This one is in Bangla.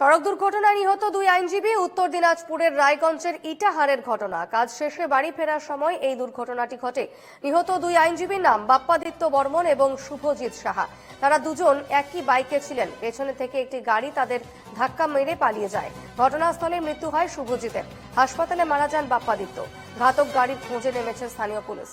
সড়ক দুর্ঘটনায় নিহত দুই আইনজীবী উত্তর দিনাজপুরের রায়গঞ্জের ইটাহারের ঘটনা। কাজ শেষে বাড়ি ফেরার সময় এই দুর্ঘটনাটি ঘটে। নিহত দুই আইনজীবীর নাম বাপ্পাদিত্য বর্মন এবং শুভজিৎ সাহা। তারা দুজন একই বাইকে ছিলেন। পেছনে থেকে একটি গাড়ি তাদের ধাক্কা মেরে পালিয়ে যায়। ঘটনাস্থলে মৃত্যু হয় শুভজিতের। হাসপাতালে মারা যান বাপ্পাদিত্য। ঘাতক গাড়ির খোঁজে নেমেছে স্থানীয় পুলিশ।